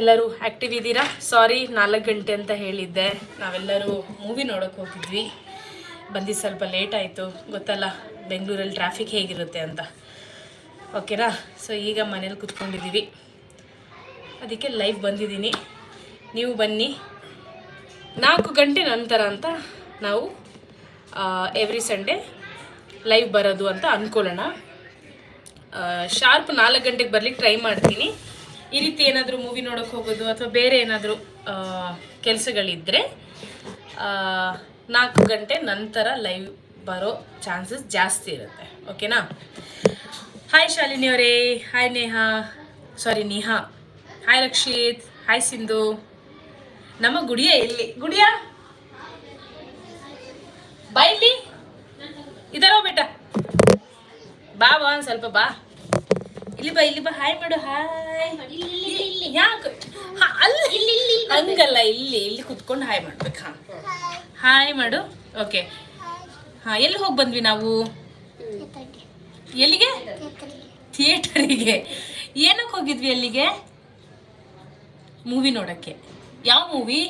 ಎಲ್ಲರೂ ಆ್ಯಕ್ಟಿವ್ ಇದ್ದೀರಾ? ಸಾರಿ ನಾಲ್ಕು ಗಂಟೆ ಅಂತ ಹೇಳಿದ್ದೆ. ನಾವೆಲ್ಲರೂ ಮೂವಿ ನೋಡೋಕ್ಕೆ ಹೋಗಿದ್ವಿ. ಬಂದು ಸ್ವಲ್ಪ ಲೇಟ್ ಆಯಿತು. ಗೊತ್ತಲ್ಲ, ಬೆಂಗಳೂರಲ್ಲಿ ಟ್ರಾಫಿಕ್ ಹೇಗಿರುತ್ತೆ ಅಂತ. ಓಕೆನಾ ಸೊ ಈಗ ಮನೇಲಿ ಕುತ್ಕೊಂಡಿದ್ದೀವಿ. ಅದಕ್ಕೆ ಲೈವ್ ಬಂದಿದ್ದೀನಿ. ನೀವು ಬನ್ನಿ. ನಾಲ್ಕು ಗಂಟೆ ನಂತರ ಅಂತ ನಾವು ಎವ್ರಿ ಸಂಡೇ ಲೈವ್ ಬರೋದು ಅಂತ ಅಂದ್ಕೊಳ್ಳೋಣ ಶಾರ್ಪ್ ನಾಲ್ಕು ಗಂಟೆಗೆ ಬರ್ಲಿಕ್ಕೆ ಟ್ರೈ ಮಾಡ್ತೀನಿ. ಈ ರೀತಿ ಏನಾದರೂ ಮೂವಿ ನೋಡೋಕೆ ಹೋಗೋದು ಅಥವಾ ಬೇರೆ ಏನಾದರೂ ಕೆಲಸಗಳಿದ್ದರೆ ನಾಲ್ಕು ಗಂಟೆ ನಂತರ ಲೈವ್ ಬರೋ ಚಾನ್ಸಸ್ ಜಾಸ್ತಿ ಇರುತ್ತೆ. ಓಕೆನಾ ಹಾಯ್ ಶಾಲಿನಿ ಅವರೇ hi Neha. Sorry Neha. Hi Rakshith. Hi Sindhu. ನಮ್ಮ ಗುಡಿಯ ಇಲ್ಲಿ ಗುಡಿಯ? ಬಾ ಇಲ್ಲಿ. ಇದರೋ ಬೇಟ. ಬಾ ಬಾ ಒಂದು ಸ್ವಲ್ಪ ಬಾ. ಇಲ್ಲಿ ಬಾ ಇಲ್ಲಿ ಬಾ ಹಾಯ್ ಮಾಡು ಹಾಯ್ ಯಾಕೆ ಅಲ್ಲಿ ಹಂಗಲ್ಲ ಇಲ್ಲಿ ಇಲ್ಲಿ ಕುತ್ಕೊಂಡು ಹಾಯ್ ಮಾಡ್ಬೇಕು ಹಾ. ಹಾಯ್ ಮಾಡು ಓಕೆ ಹಾ ಎಲ್ಲಿ ಹೋಗಿ ಬಂದ್ವಿ ನಾವು? ಎಲ್ಲಿಗೆ? ಥಿಯೇಟರಿಗೆ. ಏನಕ್ಕೆ ಹೋಗಿದ್ವಿ ಅಲ್ಲಿಗೆ? ಮೂವಿ ನೋಡಕ್ಕೆ. ಯಾವ ಮೂವಿ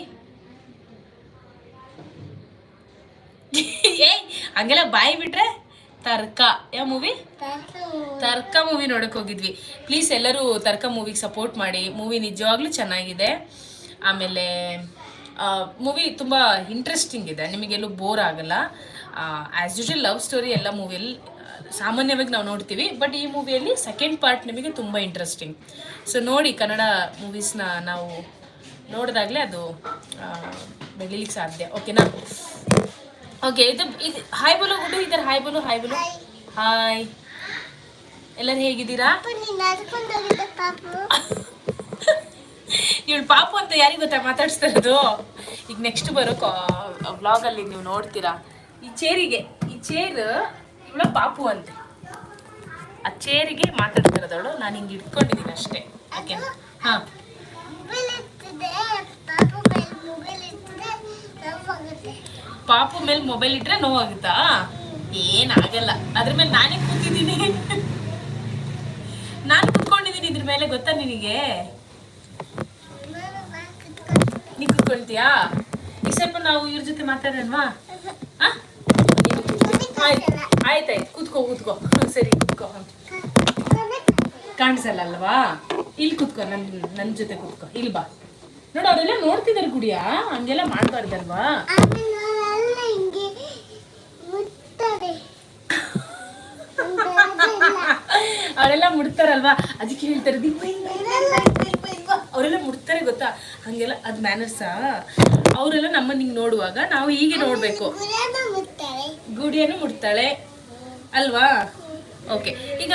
ಏಯ್ ಹಂಗೆಲ್ಲ ಬಾಯಿ ಬಿಟ್ರೆ ತರ್ಕ. ಯಾವ ಮೂವಿ ತರ್ಕ ಮೂವಿ ನೋಡಕ್ ಹೋಗಿದ್ವಿ. ಪ್ಲೀಸ್ ಎಲ್ಲರೂ ತರ್ಕ ಮೂವಿಗೆ ಸಪೋರ್ಟ್ ಮಾಡಿ. ಮೂವಿ ನಿಜವಾಗ್ಲೂ ಚೆನ್ನಾಗಿದೆ. ಆಮೇಲೆ ಮೂವಿ ತುಂಬ ಇಂಟ್ರೆಸ್ಟಿಂಗ್ ಇದೆ. ನಿಮಗೆಲ್ಲೂ ಬೋರ್ ಆಗಲ್ಲ. ಆ್ಯಸ್ ಯೂಶಲ್ ಲವ್ ಸ್ಟೋರಿ ಎಲ್ಲ ಮೂವಿಯಲ್ಲಿ ಸಾಮಾನ್ಯವಾಗಿ ನಾವು ನೋಡ್ತೀವಿ. ಬಟ್ ಈ ಮೂವಿಯಲ್ಲಿ ಸೆಕೆಂಡ್ ಪಾರ್ಟ್ ನಿಮಗೆ ತುಂಬ ಇಂಟ್ರೆಸ್ಟಿಂಗ್ ಸೊ ನೋಡಿ ಕನ್ನಡ ಮೂವೀಸ್ನ ನಾವು ನೋಡಿದಾಗಲೇ ಅದು ಬೆಳಿಲಿಕ್ಕೆ ಸಾಧ್ಯ. ಓಕೆನಾ ಓಕೆ ಇದು ಇದು ಹಾಯ್ ಬೋಲು ಗುಡ್ಡು ಇದ್ದಾರೆ ಹಾಯ್ ಬಲು ಹಾಯ್ ಬಲು ಹಾಯ್ ಎಲ್ಲರೂ ಹೇಗಿದ್ದೀರಾ? ಇವಳು ಪಾಪು ಅಂತ ಯಾರಿಗೆ ಗೊತ್ತಾ ಮಾತಾಡಿಸ್ತಾ ಇರೋದು? ಈಗ ನೆಕ್ಸ್ಟ್ ಬರೋ ವ್ಲಾಗಲ್ಲಿ ನೀವು ನೋಡ್ತೀರಾ? ಈ ಚೇರಿಗೆ ಈ ಚೇರ್ ಇವಳ ಪಾಪು ಅಂತೆ. ಆ ಚೇರಿಗೆ ಮಾತಾಡ್ತಿರೋದವಳು ನಾನು ಹಿಂಗೆ ಇಟ್ಕೊಂಡಿದ್ದೀನಿ ಅಷ್ಟೇ. ಓಕೆ ಹಾಂ. ಪಾಪು ಮೇಲೆ ಮೊಬೈಲ್ ಇಟ್ರೆ ನೋವಾಗುತ್ತಾ? ಏನಾಗಲ್ಲ ಅದ್ರ ಮೇಲೆ ನಾನೇ ಕೂತಿದ್ದೀನಿ. ನಾನು ಕುತ್ಕೊಂಡಿದ್ದೀನಿ ಇದ್ರ ಮೇಲೆ, ಗೊತ್ತಾ ನಿನಗೆ? ನೀ ಕುತ್ಕೊಳ್ತೀಯಾ? ಈಗ ಸ್ವಲ್ಪ ನಾವು ಇವ್ರ ಜೊತೆ ಮಾತಾಡೋಣವಾ? ಆಯ್ತಾಯ್ತು ಕೂತ್ಕೋ ಕೂತ್ಕೋ. ಸರಿ, ಕೂತ್ಕೋ. ಕಾಣಿಸಲ್ಲ ಅಲ್ವಾ? ಇಲ್ಲಿ ಕೂತ್ಕೋ, ನನ್ ನನ್ನ ಜೊತೆ ಕೂತ್ಕೋ. ಇಲ್ಲಿ ಬಾ. ನೋಡು ಅದೆಲ್ಲ ನೋಡ್ತಿದ್ದಾರೆ ಗುಡಿಯಾ? ಹಂಗೆಲ್ಲ ಮಾಡ್ಬಾರ್ದಲ್ವಾ? ಅವರೆಲ್ಲ ಮುಡ್ತಾರಲ್ವಾ? ಅದಕ್ಕೆ ಹೇಳ್ತಾರೆ. ಅವರೆಲ್ಲ ಮುಡ್ತಾರೆ ಗೊತ್ತಾ? ಹಂಗೆಲ್ಲ ಅದ್ ಮ್ಯಾನರ್ಸಾ ಅವರೆಲ್ಲ ನಮ್ಮನ್ನ ಹಿಂಗ್ ನೋಡುವಾಗ ನಾವು ಹೀಗೆ ನೋಡ್ಬೇಕು. ಗುಡಿಯನ್ನು ಮುಡ್ತಾಳೆ. ಅಲ್ವಾ? ಓಕೆ ಈಗ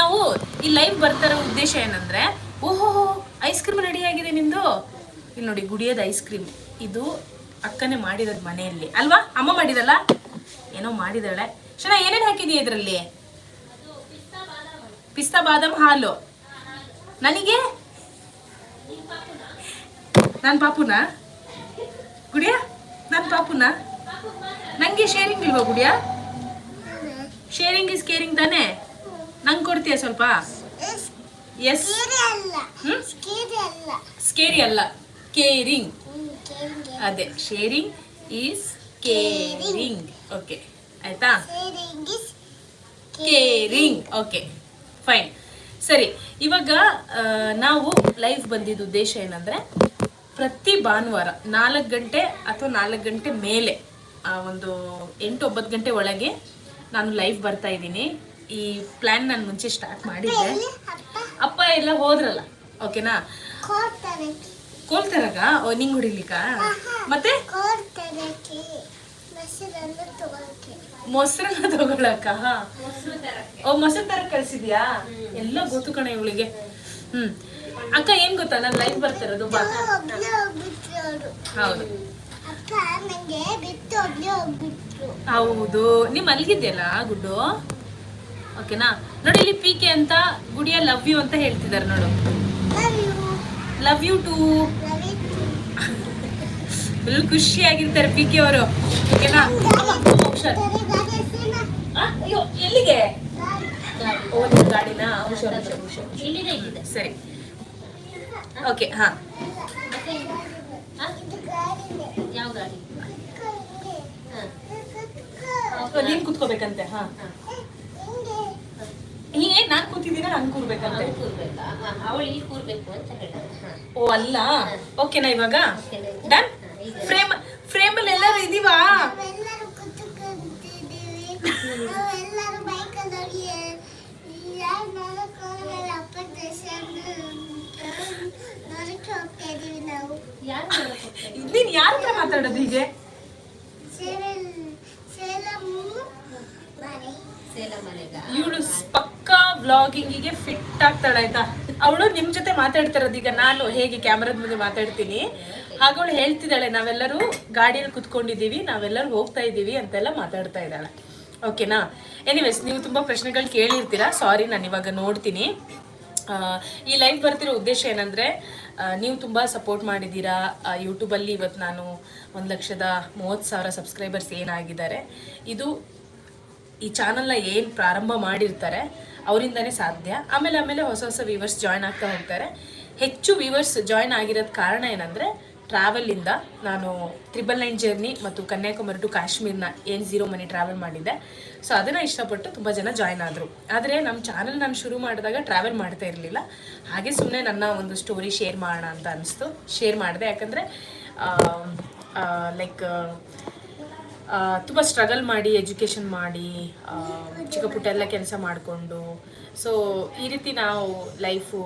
ನಾವು ಈ ಲೈವ್ ಬರ್ತಾರೋ ಉದ್ದೇಶ ಏನಂದ್ರೆ ಓಹೋ ಐಸ್ ಕ್ರೀಮ್ ರೆಡಿ ಆಗಿದೆ ನಿಂದು? ಇಲ್ಲಿ ನೋಡಿ ಗುಡಿಯದ ಐಸ್ ಕ್ರೀಮ್ ಇದು ಅಕ್ಕನೇ ಮಾಡಿರೋದು ಮನೆಯಲ್ಲಿ. ಅಲ್ವಾ? ಅಮ್ಮ ಮಾಡಿದಲ್ಲ? ಏನೋ ಮಾಡಿದಾಳೆ. ಚೆನ್ನಾಗಿ ಏನೇನು ಹಾಕಿದೀಯ ಇದರಲ್ಲಿ? ಪಿಸ್ತಾ ಬಾದಾಮ್ ಹಾಲು. ನನಗೆ? ನನ್ನ ಪಾಪುನಾ? ಗುಡಿಯ? ನನ್ನ ಪಾಪುನ? ನನಗೆ ಶೇರಿಂಗ್ ಇಲ್ವಾ ಗುಡಿಯಾ? ಶೇರಿಂಗ್ ಇಸ್ ಕೇರಿಂಗ್ ತಾನೆ? ನಂಗೆ ಕೊಡ್ತೀಯ ಸ್ವಲ್ಪ? ಎಸ್ ಸ್ಕೇರಿ ಅಲ್ಲ. ಕೇರಿಂಗ್ ಅದೇ ಶೇರಿಂಗ್ ಈಸ್ ಕೇರಿಂಗ್ ಓಕೆ ಆಯ್ತಾ ಕೇರಿಂಗ್ ಓಕೆ ಫೈನ್ ಸರಿ ಇವಾಗ ನಾವು ಲೈವ್ ಬಂದಿದ್ದ ಉದ್ದೇಶ ಏನಂದ್ರೆ ಪ್ರತಿ ಭಾನುವಾರ ನಾಲ್ಕು ಗಂಟೆ ಅಥವಾ ನಾಲ್ಕು ಗಂಟೆ ಮೇಲೆ ಆ, ಒಂದು ಎಂಟು ಒಂಬತ್ತು ಗಂಟೆ ಒಳಗೆ ನಾನು ಲೈವ್ ಬರ್ತಾ ಇದ್ದೀನಿ. ಈ ಪ್ಲ್ಯಾನ್ ನಾನು ಮುಂಚೆ ಸ್ಟಾರ್ಟ್ ಮಾಡಿದ್ದೆ. ಅಪ್ಪ? ಎಲ್ಲ ಹೋದ್ರಲ್ಲ ಓಕೆನಾ ಕೋಲ್ತರಾಗ? ತರಕ ನಿಂಗೆ ಹೊಡಿಲಿಕ್ಕ? ಮತ್ತೆ? ಮೊಸರನ್ನ ತಗೊಳಕ ಓ ಮೊಸರು ತರ ಕಳ್ಸಿದ್ಯಾ? ಎಲ್ಲ ಗೊತ್ತು ಕಣ ಇವಳಿಗೆ. ಹ್ಮ್. ಅಕ್ಕ ಏನ್ ಗೊತ್ತಾ? ನಾನು ಲೈವ್ ಬರ್ತಿರೋದು ಬಾ ಹೌದು. ಹೌದು. ನೀ ಮಲ್ಗಿದ್ಯಲ್ಲ ಗುಡ್ಡು? ಓಕೆನಾ? ನೋಡಿ ಇಲ್ಲಿ ಪಿ ಕೆ ಅಂತ ಗುಡಿಯ ಲವ್ ಯು ಅಂತ ಹೇಳ್ತಿದ್ದಾರೆ ನೋಡು. ಲವ್ ಯು ಟು ಫುಲ್ ಖುಷಿಯಾಗಿರ್ತಾರೆ ಪಿ ಕೆ ಅವರು. ಓಕೆನಾ ಅಯ್ಯೋ ಎಲ್ಲಿಗೆ? ನಿಮ್ ಗಾಡಿನ? ಸರಿ. ಓಕೆ ಹಾ. ನೀನ್ ಕುತ್ಕೋಬೇಕಂತೆ ಹಾ. ಹೀಗೆ ನಾನ್ ಕೂತಿದ್ದೀನ ನಾನ್ ಕೂರ್ಬೇಕಂತೆ ಅವಳು ಕೂರ್ಬೇಕಾ? ಅವಳು ಇಲ್ಲಿ ಕೂರ್ಬೇಕು ಅಂತ ಹೇಳ ಓ ಅಲ್ಲ? ಓಕೆನಾ ಇವಾಗ? ಡನ್ ಫ್ರೇಮ್ ಫ್ರೇಮ್ ಅಲ್ಲಿ ಎಲ್ಲರೂ ಇದೀವಾ? ನೀನ್ ಯಾರ ಹತ್ರ ಮಾತಾಡೋದು ಹೀಗೆ? ಇವಳು ಪಕ್ಕಾ ವ್ಲಾಗಿಂಗಿಗೆ ಫಿಟ್ ಆಗ್ತಾಳೆ ಆಯ್ತಾ? ಅವಳು ನಿಮ್ ಜೊತೆ ಮಾತಾಡ್ತಿರೋದು. ಈಗ ನಾನು ಹೇಗೆ ಕ್ಯಾಮ್ರಾದ ಮುಂದೆ ಮಾತಾಡ್ತೀನಿ. ಹಾಗೆ ಅವಳು ಹೇಳ್ತಿದ್ದಾಳೆ, ನಾವೆಲ್ಲರೂ ಗಾಡಿಯಲ್ಲಿ ಕುತ್ಕೊಂಡಿದ್ದೀವಿ, ನಾವೆಲ್ಲರೂ ಹೋಗ್ತಾ ಇದ್ದೀವಿ ಅಂತೆಲ್ಲ ಮಾತಾಡ್ತಾ ಇದ್ದಾಳೆ. ಓಕೆನಾ? ಎನಿವೇಸ್ ನೀವು ತುಂಬ ಪ್ರಶ್ನೆಗಳು ಕೇಳಿರ್ತೀರಾ? ಸಾರಿ ನಾನು ಇವಾಗ ನೋಡ್ತೀನಿ. ಈ ಲೈವ್ ಬರ್ತಿರೋ ಉದ್ದೇಶ ಏನಂದರೆ ನೀವು ತುಂಬ ಸಪೋರ್ಟ್ ಮಾಡಿದ್ದೀರಾ. ಯೂಟ್ಯೂಬಲ್ಲಿ ಇವತ್ತು ನಾನು ಒಂದು ಲಕ್ಷದ ಮೂವತ್ತು ಸಾವಿರ ಸಬ್ಸ್ಕ್ರೈಬರ್ಸ್ ಏನಾಗಿದ್ದಾರೆ. ಇದು ಈ ಚಾನಲ್ನ ಏನು ಪ್ರಾರಂಭ ಮಾಡಿರ್ತಾರೆ ಅವರಿಂದನೇ ಸಾಧ್ಯ. ಆಮೇಲೆ ಆಮೇಲೆ ಹೊಸ ಹೊಸ ವ್ಯೂವರ್ಸ್ ಜಾಯ್ನ್ ಆಗ್ತಾ ಹೋಗ್ತಾರೆ. ಹೆಚ್ಚು ವ್ಯೂವರ್ಸ್ ಜಾಯ್ನ್ ಆಗಿರೋದು ಕಾರಣ ಏನಂದರೆ ಟ್ರಾವೆಲಿಂದ ನಾನು ತ್ರಿಬಲ್ ನೈನ್ ಜರ್ನಿ ಮತ್ತು ಕನ್ಯಾಕುಮಾರಿ ಟು ಕಾಶ್ಮೀರ್ನ ಏನ್ ಝೀರೋ ಮನಿ ಟ್ರಾವೆಲ್ ಮಾಡಿದ್ದೆ. ಸೊ ಅದನ್ನು ಇಷ್ಟಪಟ್ಟು ತುಂಬ ಜನ ಜಾಯ್ನ್ ಆದರು. ಆದರೆ ನಮ್ಮ ಚಾನಲ್ ನಾನು ಶುರು ಮಾಡಿದಾಗ ಟ್ರಾವೆಲ್ ಮಾಡ್ತಾ ಇರಲಿಲ್ಲ. ಹಾಗೆ ಸುಮ್ಮನೆ ನನ್ನ ಒಂದು ಸ್ಟೋರಿ ಶೇರ್ ಮಾಡೋಣ ಅಂತ ಅನಿಸ್ತು. ಶೇರ್ ಮಾಡಿದೆ ಯಾಕಂದರೆ ಲೈಕ್ ತುಂಬ ಸ್ಟ್ರಗಲ್ ಮಾಡಿ ಎಜುಕೇಷನ್ ಮಾಡಿ ಚಿಕ್ಕ ಪುಟ್ಟ ಎಲ್ಲ ಕೆಲಸ ಮಾಡಿಕೊಂಡು. ಸೊ ಈ ರೀತಿ ನಾವು ಲೈಫು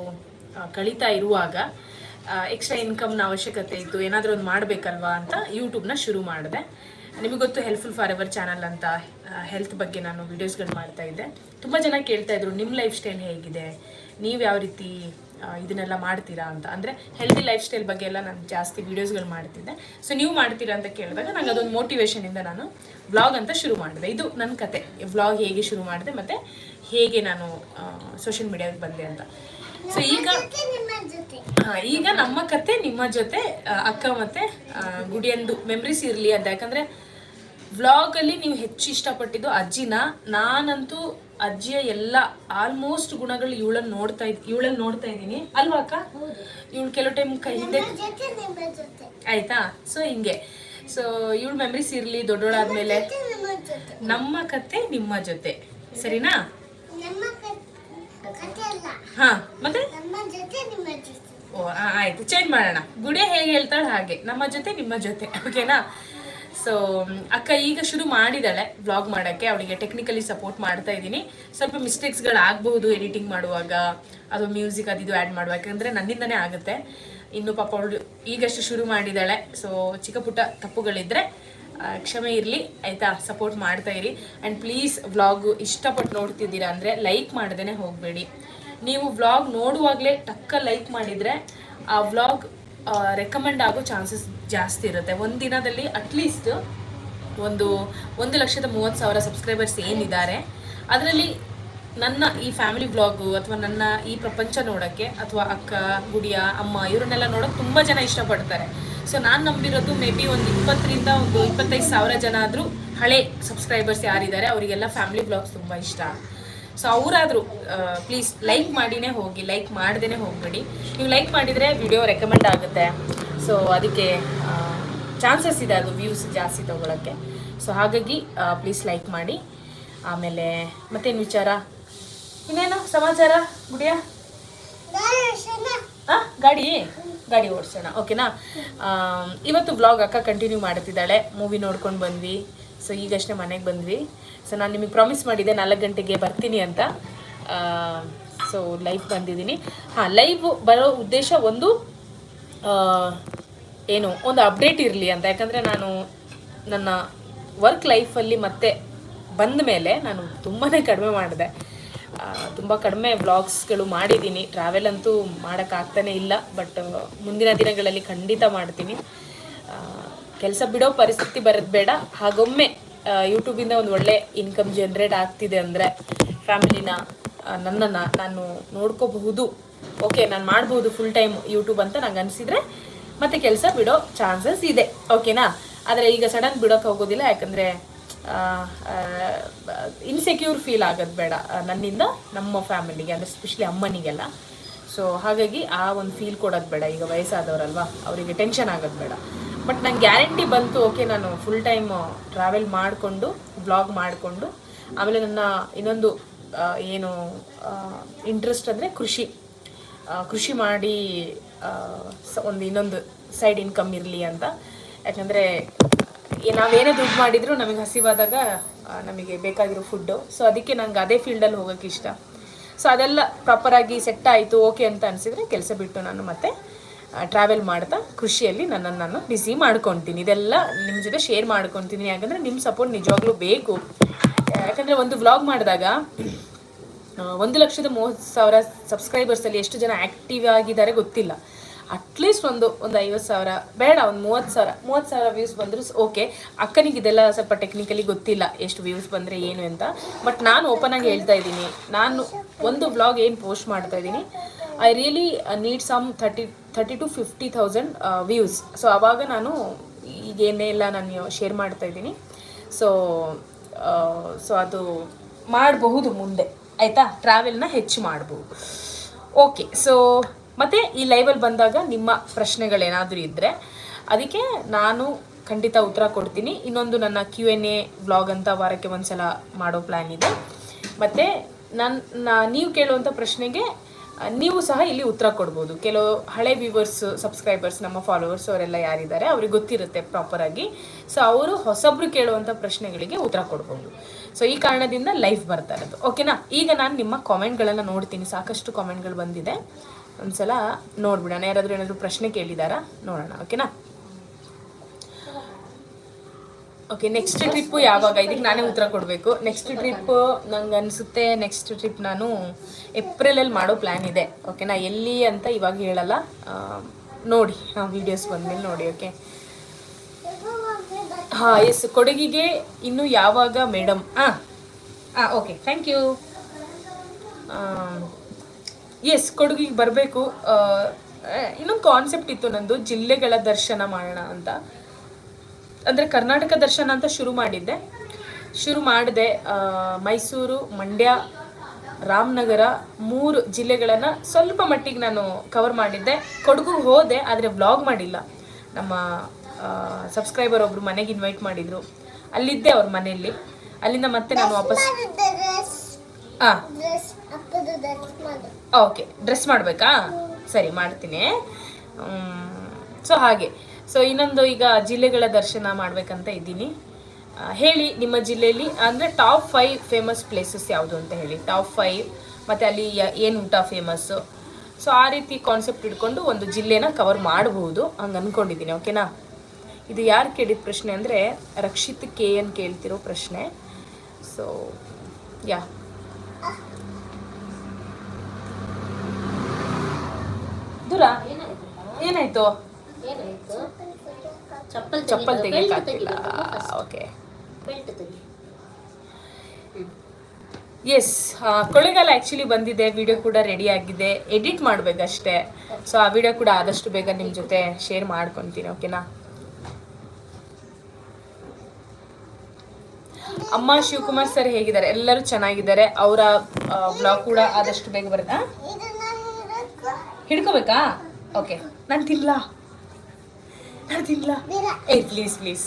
ಕಳೀತಾ ಇರುವಾಗ ಎಕ್ಸ್ಟ್ರಾ ಇನ್ಕಮ್ನ ಅವಶ್ಯಕತೆ ಇತ್ತು, ಏನಾದರೂ ಒಂದು ಮಾಡಬೇಕಲ್ವಾ ಅಂತ ಯೂಟ್ಯೂಬ್ನ ಶುರು ಮಾಡಿದೆ. ನಿಮಗೆ ಗೊತ್ತು ಹೆಲ್ಪ್ಫುಲ್ ಫಾರ್ ಎವರ್ ಚಾನಲ್ ಅಂತ ಹೆಲ್ತ್ ಬಗ್ಗೆ ನಾನು ವೀಡಿಯೋಸ್ಗಳು ಮಾಡ್ತಾ ಇದ್ದೆ. ತುಂಬ ಜನ ಕೇಳ್ತಾ ಇದ್ರು ನಿಮ್ಮ ಲೈಫ್ ಸ್ಟೈಲ್ ಹೇಗಿದೆ? ನೀವು ಯಾವ ರೀತಿ ಇದನ್ನೆಲ್ಲ ಮಾಡ್ತೀರಾ ಅಂತ. ಅಂದರೆ ಹೆಲ್ದಿ ಲೈಫ್ ಸ್ಟೈಲ್ ಬಗ್ಗೆ ಎಲ್ಲ ನಾನು ಜಾಸ್ತಿ ವೀಡಿಯೋಸ್ಗಳು ಮಾಡ್ತಿದ್ದೆ. ಸೊ ನೀವು ಮಾಡ್ತೀರಾ ಅಂತ ಕೇಳಿದಾಗ ನಂಗೆ ಅದೊಂದು ಮೋಟಿವೇಶನಿಂದ ನಾನು ವ್ಲಾಗ್ ಅಂತ ಶುರು ಮಾಡಿದೆ. ಇದು ನನ್ನ ಕತೆ. ವ್ಲಾಗ್ ಹೇಗೆ ಶುರು ಮಾಡಿದೆ ಮತ್ತು ಹೇಗೆ ನಾನು ಸೋಷಿಯಲ್ ಮೀಡಿಯಾಗೆ ಬಂದೆ ಅಂತ. ಸೊ ಈಗ ಹಾ, ಈಗ ನಮ್ಮ ಕತೆ ನಿಮ್ಮ ಜೊತೆ ಅಕ್ಕ ಮತ್ತೆ ಗುಡಿಯಂದು ಮೆಮ್ರೀಸ್ ಇರಲಿ ಅಂತ. ಯಾಕಂದ್ರೆ ವ್ಲಾಗಲ್ಲಿ ನೀವು ಹೆಚ್ಚು ಇಷ್ಟಪಟ್ಟಿದ್ದು ಅಜ್ಜಿನ. ನಾನಂತೂ ಅಜ್ಜಿಯ ಎಲ್ಲ ಆಲ್ಮೋಸ್ಟ್ ಗುಣಗಳು ಇವಳನ್ನ ನೋಡ್ತಾ ಇದ್ ಇವಳನ್ನ ನೋಡ್ತಾ ಇದ್ದೀನಿ. ಅಲ್ವಾ ಅಕ್ಕ? ಇವಳು ಕೆಲವು ಟೈಮ್ ಕೈ ಹಿಂದೆ ಆಯ್ತಾ? ಸೊ ಹಿಂಗೆ. ಸೊ ಇವಳು ಮೆಮ್ರೀಸ್ ಇರಲಿ ದೊಡ್ಡೋಳಾದ್ಮೇಲೆ. ನಮ್ಮ ಕತೆ ನಿಮ್ಮ ಜೊತೆ. ಸರಿನಾ? ಹಾ ಮತ್ತೆ? ಓ ಆಯ್ತು. ಚೇಂಜ್ ಮಾಡೋಣ. ಗುಡಿ ಹೇಗೆ ಹೇಳ್ತಾಳೆ ಹಾಗೆ. ನಮ್ಮ ಜೊತೆ ನಿಮ್ಮ ಜೊತೆ. ಓಕೆನಾ ಸೊ ಅಕ್ಕ ಈಗ ಶುರು ಮಾಡಿದಾಳೆ ವ್ಲಾಗ್ ಮಾಡೋಕ್ಕೆ. ಅವಳಿಗೆ ಟೆಕ್ನಿಕಲಿ ಸಪೋರ್ಟ್ ಮಾಡ್ತಾ ಇದ್ದೀನಿ. ಸ್ವಲ್ಪ ಮಿಸ್ಟೇಕ್ಸ್ಗಳು ಆಗಬಹುದು ಎಡಿಟಿಂಗ್ ಮಾಡುವಾಗ, ಅದು ಮ್ಯೂಸಿಕ್ ಅದು ಇದು ಆ್ಯಡ್ ಮಾಡುವಾಗ. ಯಾಕಂದರೆ ನನ್ನಿಂದನೇ ಆಗುತ್ತೆ. ಇನ್ನು ಪಾಪ ಅವಳು ಈಗಷ್ಟು ಶುರು ಮಾಡಿದ್ದಾಳೆ. ಸೊ ಚಿಕ್ಕ ಪುಟ್ಟ ತಪ್ಪುಗಳಿದ್ದರೆ ಕ್ಷಮೆ ಇರಲಿ. ಆಯಿತಾ? ಸಪೋರ್ಟ್ ಮಾಡ್ತಾ ಇರಿ. ಆ್ಯಂಡ್ ಪ್ಲೀಸ್ ವ್ಲಾಗು ಇಷ್ಟಪಟ್ಟು ನೋಡ್ತಿದ್ದೀರಾ ಅಂದರೆ ಲೈಕ್ ಮಾಡ್ದೇ ಹೋಗಬೇಡಿ. ನೀವು ವ್ಲಾಗ್ ನೋಡುವಾಗಲೇ ಟಕ್ಕ ಲೈಕ್ ಮಾಡಿದರೆ, ಆ ವ್ಲಾಗ್ ರೆಕಮೆಂಡ್ ಆಗೋ ಚಾನ್ಸಸ್ ಜಾಸ್ತಿ ಇರುತ್ತೆ. ಒಂದು ದಿನದಲ್ಲಿ ಅಟ್ಲೀಸ್ಟ್ ಒಂದು ಒಂದು ಲಕ್ಷದ ಮೂವತ್ತು ಸಾವಿರ ಸಬ್ಸ್ಕ್ರೈಬರ್ಸ್ ಏನಿದ್ದಾರೆ. ಅದರಲ್ಲಿ ನನ್ನ ಈ ಫ್ಯಾಮಿಲಿ ಬ್ಲಾಗು ಅಥವಾ ನನ್ನ ಈ ಪ್ರಪಂಚ ನೋಡೋಕ್ಕೆ ಅಥವಾ ಅಕ್ಕ, ಗುಡಿಯ, ಅಮ್ಮ ಇವರನ್ನೆಲ್ಲ ನೋಡೋಕೆ ತುಂಬ ಜನ ಇಷ್ಟಪಡ್ತಾರೆ. ಸೊ ನಾನು ನಂಬಿರೋದು ಮೇ ಬಿ ಒಂದು ಇಪ್ಪತ್ತರಿಂದ ಒಂದು ಇಪ್ಪತ್ತೈದು ಸಾವಿರ ಜನ ಆದರೂ ಹಳೆ ಸಬ್ಸ್ಕ್ರೈಬರ್ಸ್ ಯಾರಿದ್ದಾರೆ, ಅವರಿಗೆಲ್ಲ ಫ್ಯಾಮಿಲಿ ಬ್ಲಾಗ್ಸ್ ತುಂಬ ಇಷ್ಟ. ಸೊ ಅವರಾದರೂ ಪ್ಲೀಸ್ ಲೈಕ್ ಮಾಡಿನೇ ಹೋಗಿ ಲೈಕ್ ಮಾಡ್ದೇ ಹೋಗಬೇಡಿ. ನೀವು ಲೈಕ್ ಮಾಡಿದರೆ ವಿಡಿಯೋ ರೆಕಮೆಂಡ್ ಆಗುತ್ತೆ. ಸೊ ಅದಕ್ಕೆ ಚಾನ್ಸಸ್ ಇದೆ ಅದು ವ್ಯೂಸ್ ಜಾಸ್ತಿ ತೊಗೊಳಕ್ಕೆ. ಸೊ ಹಾಗಾಗಿ ಪ್ಲೀಸ್ ಲೈಕ್ ಮಾಡಿ. ಆಮೇಲೆ ಮತ್ತೇನು ವಿಚಾರ? ಇನ್ನೇನು ಸಮಾಚಾರ, ಗುಡಿಯ? ಹಾಂ ಗಾಡಿ ಗಾಡಿ ಓಡಿಸೋಣ. ಓಕೆನಾ ಇವತ್ತು ಬ್ಲಾಗ್ ಅಕ್ಕ ಕಂಟಿನ್ಯೂ ಮಾಡ್ತಿದ್ದಾಳೆ. ಮೂವಿ ನೋಡ್ಕೊಂಡು ಬಂದ್ವಿ. ಸೊ ಈಗಷ್ಟೇ ಮನೆಗೆ ಬಂದ್ವಿ. ಸೊ ನಾನು ನಿಮಗೆ ಪ್ರಾಮಿಸ್ ಮಾಡಿದ್ದೆ ನಾಲ್ಕು ಗಂಟೆಗೆ ಬರ್ತೀನಿ ಅಂತ. ಸೊ ಲೈವ್ ಬಂದಿದ್ದೀನಿ. ಹಾಂ ಲೈವ್ ಬರೋ ಉದ್ದೇಶ ಒಂದು ಏನು, ಒಂದು ಅಪ್ಡೇಟ್ ಇರಲಿ ಅಂತ. ಯಾಕಂದರೆ ನಾನು ನನ್ನ ವರ್ಕ್ ಲೈಫಲ್ಲಿ ಮತ್ತೆ ಬಂದ ಮೇಲೆ ನಾನು ತುಂಬಾ ಕಡಿಮೆ ಮಾಡಿದೆ. ತುಂಬ ಕಡಿಮೆ ವ್ಲಾಗ್ಸ್ಗಳು ಮಾಡಿದ್ದೀನಿ. ಟ್ರಾವೆಲ್ ಅಂತೂ ಮಾಡೋಕ್ಕಾಗ್ತಾನೆ ಇಲ್ಲ ಬಟ್ ಮುಂದಿನ ದಿನಗಳಲ್ಲಿ ಖಂಡಿತ ಮಾಡ್ತೀನಿ. ಕೆಲಸ ಬಿಡೋ ಪರಿಸ್ಥಿತಿ ಬರೋದು ಬೇಡ. ಹಾಗೊಮ್ಮೆ ಯೂಟ್ಯೂಬಿಂದ ಒಂದು ಒಳ್ಳೆ ಇನ್ಕಮ್ ಜನ್ರೇಟ್ ಆಗ್ತಿದೆ ಅಂದರೆ ಫ್ಯಾಮಿಲಿನ ನನ್ನನ್ನು ನಾನು ನೋಡ್ಕೋಬಹುದು. ಓಕೆ ನಾನು ಮಾಡ್ಬೋದು ಫುಲ್ ಟೈಮ್ ಯೂಟ್ಯೂಬ್ ಅಂತ ನಂಗೆ ಅನಿಸಿದ್ರೆ ಮತ್ತೆ ಕೆಲಸ ಬಿಡೋ ಚಾನ್ಸಸ್ ಇದೆ. ಓಕೆನಾ ಆದರೆ ಈಗ ಸಡನ್ ಬಿಡೋಕೆ ಹೋಗೋದಿಲ್ಲ, ಯಾಕಂದರೆ ಇನ್ಸೆಕ್ಯೂರ್ ಫೀಲ್ ಆಗೋದು ಬೇಡ ನನ್ನಿಂದ ನಮ್ಮ ಫ್ಯಾಮಿಲಿಗೆ ಅಂದರೆ ಸ್ಪೆಷಲಿ ಅಮ್ಮನಿಗೆಲ್ಲ. ಸೊ ಹಾಗಾಗಿ ಆ ಒಂದು ಫೀಲ್ ಕೊಡೋದು ಬೇಡ. ಈಗ ವಯಸ್ಸಾದವರಲ್ವಾ, ಅವರಿಗೆ ಟೆನ್ಷನ್ ಆಗೋದು ಬೇಡ. ಬಟ್ ನಂಗೆ ಗ್ಯಾರಂಟಿ ಬಂತು ಓಕೆ ನಾನು ಫುಲ್ ಟೈಮ್ ಟ್ರಾವೆಲ್ ಮಾಡಿಕೊಂಡು ಬ್ಲಾಗ್ ಮಾಡಿಕೊಂಡು, ಆಮೇಲೆ ನನ್ನ ಇನ್ನೊಂದು ಏನು ಇಂಟ್ರೆಸ್ಟ್ ಅಂದರೆ ಕೃಷಿ. ಕೃಷಿ ಮಾಡಿ ಒಂದು ಇನ್ನೊಂದು ಸೈಡ್ ಇನ್ಕಮ್ ಇರಲಿ ಅಂತ. ಯಾಕಂದರೆ ನಾವೇನೇ ದುಡ್ಡು ಮಾಡಿದರೂ ನಮಗೆ ಹಸಿವಾದಾಗ ನಮಗೆ ಬೇಕಾಗಿರೋ ಫುಡ್ಡು ಸೊ ಅದಕ್ಕೆ ನಂಗೆ ಅದೇ ಫೀಲ್ಡಲ್ಲಿ ಹೋಗೋಕ್ಕೆ ಇಷ್ಟ. ಸೊ ಅದೆಲ್ಲ ಪ್ರಾಪರಾಗಿ ಸೆಟ್ ಆಯಿತು ಓಕೆ ಅಂತ ಅನಿಸಿದರೆ ಕೆಲಸ ಬಿಟ್ಟು ನಾನು ಮತ್ತೆ ಟ್ರಾವೆಲ್ ಮಾಡ್ತಾ ಕೃಷಿಯಲ್ಲಿ ನನ್ನನ್ನು ನಾನು ಬಿಸಿ ಮಾಡ್ಕೊತೀನಿ. ಇದೆಲ್ಲ ನಿಮ್ಮ ಜೊತೆ ಶೇರ್ ಮಾಡ್ಕೊತೀನಿ. ಯಾಕಂದರೆ ನಿಮ್ಮ ಸಪೋರ್ಟ್ ನಿಜವಾಗ್ಲೂ ಬೇಕು. ಯಾಕಂದರೆ ಒಂದು ವ್ಲಾಗ್ ಮಾಡಿದಾಗ ಒಂದು ಲಕ್ಷದ ಮೂವತ್ತು ಸಾವಿರ ಸಬ್ಸ್ಕ್ರೈಬರ್ಸಲ್ಲಿ ಎಷ್ಟು ಜನ ಆ್ಯಕ್ಟಿವ್ ಆಗಿದ್ದಾರೆ ಗೊತ್ತಿಲ್ಲ. ಅಟ್ಲೀಸ್ಟ್ ಒಂದು ಒಂದು ಐವತ್ತು ಸಾವಿರ, ಬೇಡ, ಒಂದು ಮೂವತ್ತು ಸಾವಿರ ಮೂವತ್ತು ಸಾವಿರ ವ್ಯೂಸ್ ಬಂದರೂ ಓಕೆ ಅಕ್ಕನಿಗೆ ಇದೆಲ್ಲ ಸ್ವಲ್ಪ ಟೆಕ್ನಿಕಲಿ ಗೊತ್ತಿಲ್ಲ ಎಷ್ಟು ವ್ಯೂಸ್ ಬಂದರೆ ಏನು ಅಂತ. ಬಟ್ ನಾನು ಓಪನ್ ಆಗಿ ಹೇಳ್ತಾ ಇದ್ದೀನಿ. ನಾನು ಒಂದು ವ್ಲಾಗ್ ಏನು ಪೋಸ್ಟ್ ಮಾಡ್ತಾ ಇದ್ದೀನಿ I really need some thirty thirty to fifty thousand views so ಆವಾಗ ನಾನು ಈಗೇನೆಲ್ಲ ನಾನು ಶೇರ್ ಮಾಡ್ತಾ ಇದ್ದೀನಿ. ಸೊ ಸೊ ಅದು ಮಾಡಬಹುದು ಮುಂದೆ. ಆಯಿತಾ? ಟ್ರಾವೆಲ್ನ ಹೆಚ್ಚು ಮಾಡ್ಬೋದು ಓಕೆ ಸೊ ಮತ್ತು ಈ ಲೈವಲ್ಲಿ ಬಂದಾಗ ನಿಮ್ಮ ಪ್ರಶ್ನೆಗಳೇನಾದರೂ ಇದ್ದರೆ ಅದಕ್ಕೆ ನಾನು ಖಂಡಿತ ಉತ್ತರ ಕೊಡ್ತೀನಿ. ಇನ್ನೊಂದು ನನ್ನ ಕ್ಯೂ ಎನ್ ಎ ಬ್ಲಾಗ್ ಅಂತ ವಾರಕ್ಕೆ ಒಂದು ಸಲ ಮಾಡೋ ಪ್ಲ್ಯಾನ್ ಇದೆ. ಮತ್ತು ನನ್ನ ನೀವು ಕೇಳುವಂಥ ಪ್ರಶ್ನೆಗೆ ನೀವು ಸಹ ಇಲ್ಲಿ ಉತ್ತರ ಕೊಡ್ಬೋದು. ಕೆಲವು ಹಳೆ ವ್ಯೂವರ್ಸ್ ಸಬ್ಸ್ಕ್ರೈಬರ್ಸ್ ನಮ್ಮ ಫಾಲೋವರ್ಸ್ ಅವರೆಲ್ಲ ಯಾರಿದ್ದಾರೆ ಅವ್ರಿಗೆ ಗೊತ್ತಿರುತ್ತೆ ಪ್ರಾಪರಾಗಿ ಸೊ ಅವರು ಹೊಸಬ್ರು ಕೇಳುವಂಥ ಪ್ರಶ್ನೆಗಳಿಗೆ ಉತ್ತರ ಕೊಡ್ಬೋದು. ಸೊ ಈ ಕಾರಣದಿಂದ ಲೈಫ್ ಬರ್ತಾ ಇರೋದು. ಓಕೆನಾ ಈಗ ನಾನು ನಿಮ್ಮ ಕಾಮೆಂಟ್ಗಳನ್ನು ನೋಡ್ತೀನಿ. ಸಾಕಷ್ಟು ಕಾಮೆಂಟ್ಗಳು ಬಂದಿದೆ. ಒಂದ್ಸಲ ನೋಡ್ಬಿಡೋಣ. ಯಾರಾದರೂ ಏನಾದರೂ ಪ್ರಶ್ನೆ ಕೇಳಿದಾರಾ? ನೋಡೋಣ. ಓಕೆನಾ ಓಕೆ ನೆಕ್ಸ್ಟ್ ಟ್ರಿಪ್ಪು ಯಾವಾಗ? ಇದಕ್ಕೆ ನಾನೇ ಉತ್ತರ ಕೊಡಬೇಕು. ನೆಕ್ಸ್ಟ್ ಟ್ರಿಪ್ ನಂಗೆ ಅನಿಸುತ್ತೆ ನೆಕ್ಸ್ಟ್ ಟ್ರಿಪ್ ನಾನು ಏಪ್ರಿಲಲ್ಲಿ ಮಾಡೋ ಪ್ಲ್ಯಾನ್ ಇದೆ. ಓಕೆನಾ ಎಲ್ಲಿ ಅಂತ ಇವಾಗ ಹೇಳಲ್ಲ. ನೋಡಿ ಹಾಂ ವೀಡಿಯೋಸ್ ಬಂದಮೇಲೆ ನೋಡಿ ಓಕೆ ಹಾಂ ಎಸ್ ಕೊಡಗಿಗೆ ಇನ್ನು ಯಾವಾಗ ಮೇಡಮ್ ಹಾಂ ಹಾಂ ಓಕೆ ಥ್ಯಾಂಕ್ ಯು ಎಸ್ ಕೊಡಗಿಗೆ ಬರಬೇಕು. ಇನ್ನೊಂದು ಕಾನ್ಸೆಪ್ಟ್ ಇತ್ತು ನಂದು, ಜಿಲ್ಲೆಗಳ ದರ್ಶನ ಮಾಡೋಣ ಅಂತ. ಅಂದರೆ ಕರ್ನಾಟಕ ದರ್ಶನ ಅಂತ ಶುರು ಮಾಡಿದ್ದೆ. ಶುರು ಮಾಡಿದೆ ಮೈಸೂರು ಮಂಡ್ಯ ರಾಮನಗರ ಮೂರು ಜಿಲ್ಲೆಗಳನ್ನು ಸ್ವಲ್ಪ ಮಟ್ಟಿಗೆ ನಾನು ಕವರ್ ಮಾಡಿದ್ದೆ. ಕೊಡಗು ಹೋದೆ ಆದರೆ ಬ್ಲಾಗ್ ಮಾಡಿಲ್ಲ. ನಮ್ಮ ಸಬ್ಸ್ಕ್ರೈಬರ್ ಒಬ್ಬರು ಮನೆಗೆ ಇನ್ವೈಟ್ ಮಾಡಿದರು. ಅಲ್ಲಿದ್ದೆ ಅವ್ರ ಮನೆಯಲ್ಲಿ. ಅಲ್ಲಿಂದ ಮತ್ತೆ ನಾನು ವಾಪಸ್ ಹಾಂ ಓಕೆ ಡ್ರೆಸ್ ಮಾಡಬೇಕಾ? ಸರಿ ಮಾಡ್ತೀನಿ. ಸೊ ಹಾಗೆ. ಸೊ ಇನ್ನೊಂದು ಈಗ ಜಿಲ್ಲೆಗಳ ದರ್ಶನ ಮಾಡಬೇಕಂತ ಇದ್ದೀನಿ. ಹೇಳಿ ನಿಮ್ಮ ಜಿಲ್ಲೆಯಲ್ಲಿ, ಅಂದರೆ ಟಾಪ್ ಫೈವ್ ಫೇಮಸ್ ಪ್ಲೇಸಸ್ ಯಾವುದು ಅಂತ ಹೇಳಿ. ಟಾಪ್ ಫೈವ್ ಮತ್ತು ಅಲ್ಲಿ ಏನು ಊಟ ಫೇಮಸ್ಸು ಸೊ ಆ ರೀತಿ ಕಾನ್ಸೆಪ್ಟ್ ಇಟ್ಕೊಂಡು ಒಂದು ಜಿಲ್ಲೆನ ಕವರ್ ಮಾಡಬಹುದು ಹಂಗೆ ಅಂದ್ಕೊಂಡಿದ್ದೀನಿ ಓಕೆನಾ ಇದು ಯಾರು ಕೇಳಿದ ಪ್ರಶ್ನೆ ಅಂದರೆ ರಕ್ಷಿತ್ ಕೆ ಎನ್ ಕೇಳ್ತಿರೋ ಪ್ರಶ್ನೆ. ಸೊ ಯಾ ದೂರ ಏನಾಯ್ತು? ಏನಾಯ್ತು? ಚಪ್ಪಲ್ ಚಪ್ಪಲ್. ತೆಗಿಯಕ್ಕಾಗ್ತಿಲ್ಲ. ಓಕೆ ಬೆಲ್ಟ್ ತೆಗಿ. ಎಸ್ ಕೊಳ್ಳೆಗಾಲ ಆ್ಯಕ್ಚುಲಿ ಬಂದಿದೆ ವಿಡಿಯೋ ಕೂಡ ರೆಡಿ ಆಗಿದೆ. ಎಡಿಟ್ ಮಾಡಬೇಕಷ್ಟೇ ಸೊ ಆ ವಿಡಿಯೋ ಕೂಡ ಆದಷ್ಟು ಬೇಗ ನಿಮ್ಮ ಜೊತೆ ಶೇರ್ ಮಾಡ್ಕೊತೀನಿ ಓಕೆನಾ ಅಮ್ಮ ಶಿವಕುಮಾರ್ ಸರ್ ಹೇಗಿದ್ದಾರೆ? ಎಲ್ಲರೂ ಚೆನ್ನಾಗಿದ್ದಾರೆ? ಅವರ ಬ್ಲಾಗ್ ಕೂಡ ಆದಷ್ಟು ಬೇಗ ಬರುತ್ತಾ ಹಿಡ್ಕೋಬೇಕಾ? ಓಕೆ ನಾನು ತಿನ್ಲ? ಬೇಡ ಏ ಪ್ಲೀಸ್ ಪ್ಲೀಸ್